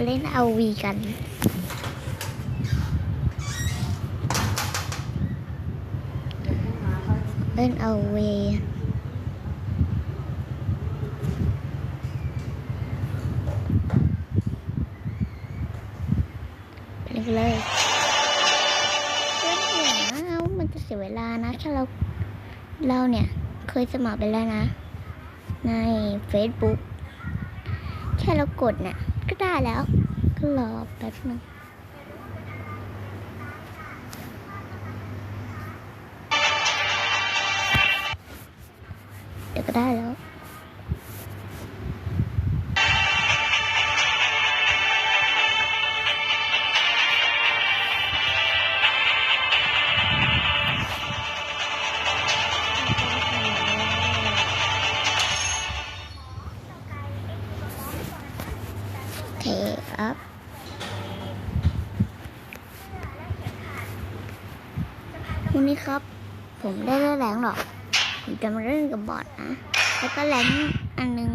มาเล่นเอาวีกัน เล่นเอาวีเล่นเลยเล่นหัวเอามันจะเสียเวลานะถ้าเราเราเนี่ยเคยสมัครไปแล้วนะ ใน Facebook แค่เรากดเนี่ย ได้แล้วก็รอแป๊บนึงเดี๋ยวก็ได้แล้ว ครับ ผมได้เล่นแรงหรอก ผมจะมาเล่นกับบอดนะ แล้วก็แรงอันหนึง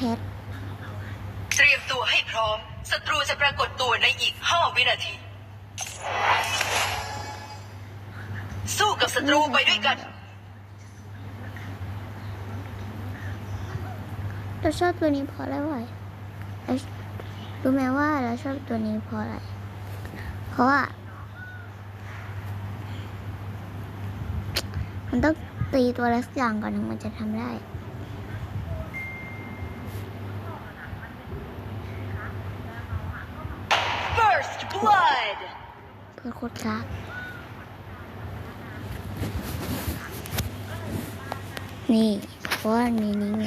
เพชร เตรียมตัวให้พร้อม ศัตรูจะปรากฏตัวในอีก5วินาที สู้กับศัตรูไปด้วยกัน เราชอบตัวนี้เพราะอะไรวะเรารู้ไหมว่าเราชอบตัวนี้เพราะอะไร เพราะว่า มันต้องตีตัวละสักอย่างก่อนถึงมันจะทำได้ เพื่อโคตรชักนี่เพราะว่ามีนี้ไง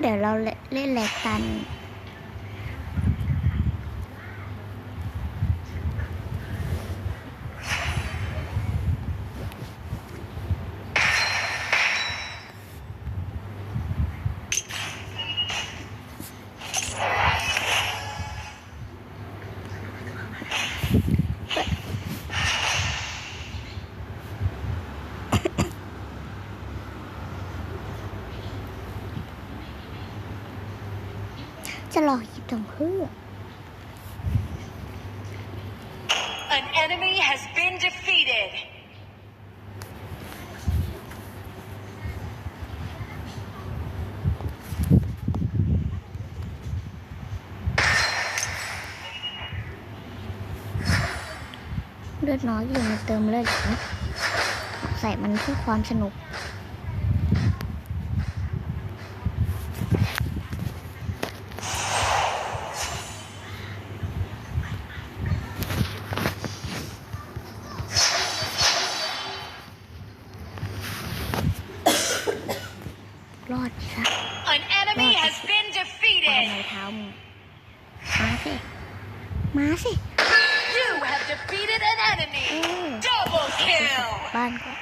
เดี๋ยวเราเล่นแลกกัน จะรอหยิบทำเพื่อ An enemy has been defeated เลือดน้อยอยู่ในเติมเลือดอีกนะใส่มันเพื่อความสนุก รอดสิซะ An enemy has been ปาม้เท้ามึงมาสิ มาสิโออบ้านก็อน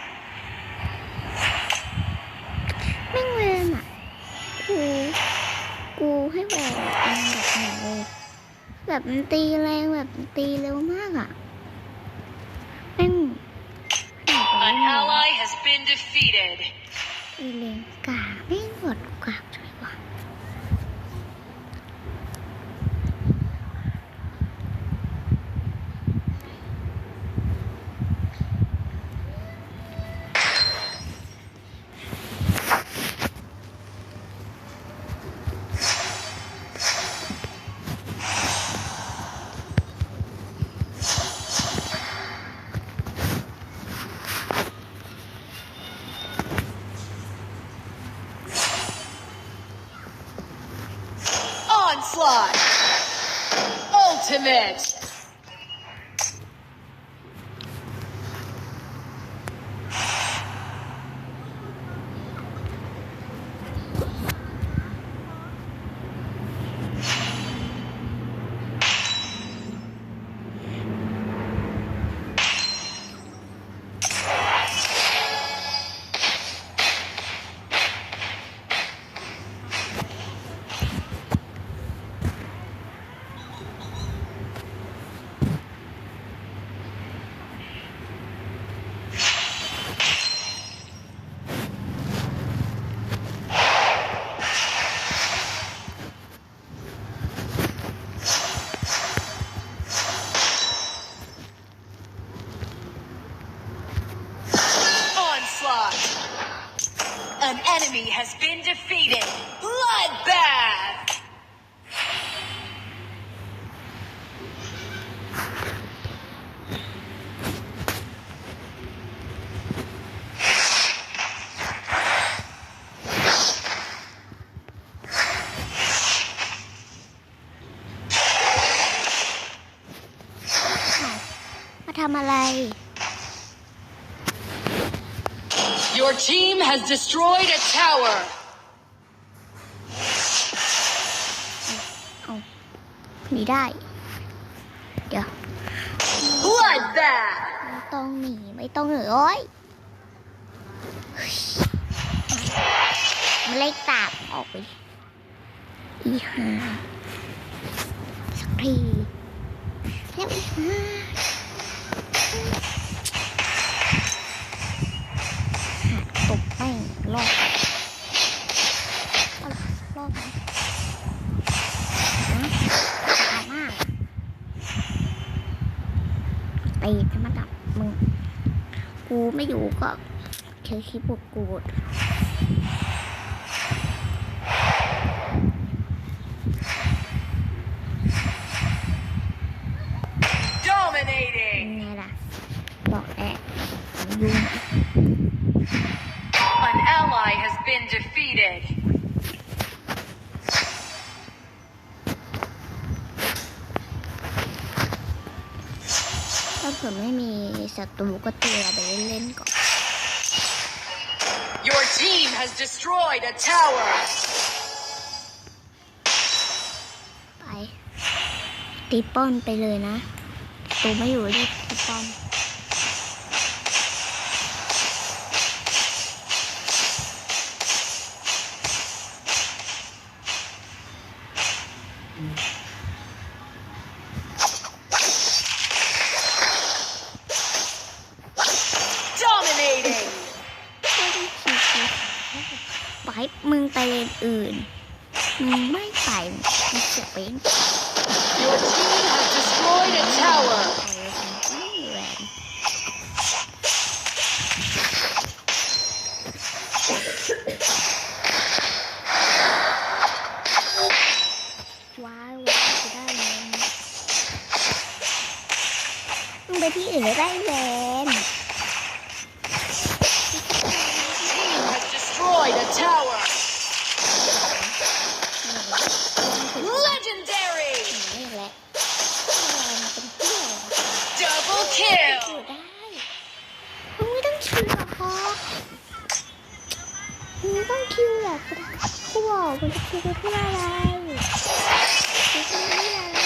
แม่งเวรอะกูกูให้แบบอันแบบไหนเลยแบบตีแรงแบบตีเร็วมากอะแม่งหนูไลี่ has been defeated. ตีแรง Ultimate! Your team has destroyed a tower! เอาหนีได้ เดี๋ยว Bloodbath! ไม่ต้องหนีไม่ต้องหนีโอ้ยมันเล็กตามออกไป อีหาสักทีแล้วอีหาหาตบแม่ง รอบเอาล่ะรอบไหนนะตามากตีจะมาดับมึง กูไม่อยู่ก็เชอคลิปบวกกูดยั Dominating! งไงล่ะบอกแอะยุ่ง An ally has been defeated. ถ้าเผื่อไม่มีศัตรูก็ตีเราไปเล่นๆก่อน Your team has destroyed a tower. ไปตีป้อมไปเลยนะตูไม่อยู่รีบตีป้อม ไม่ไปมึงจะเป็น Your team has destroyed a tower. ไปเลยไม่แรง ว้ายว้ายจะได้เงินมึงไปที่อื่นแล้วได้แรง Team has destroyed a tower. คิวหรอครับมันต้องคิวแบบเขาบอกมันจะคิวเพื่ออะไรคิวเพื่ออะไร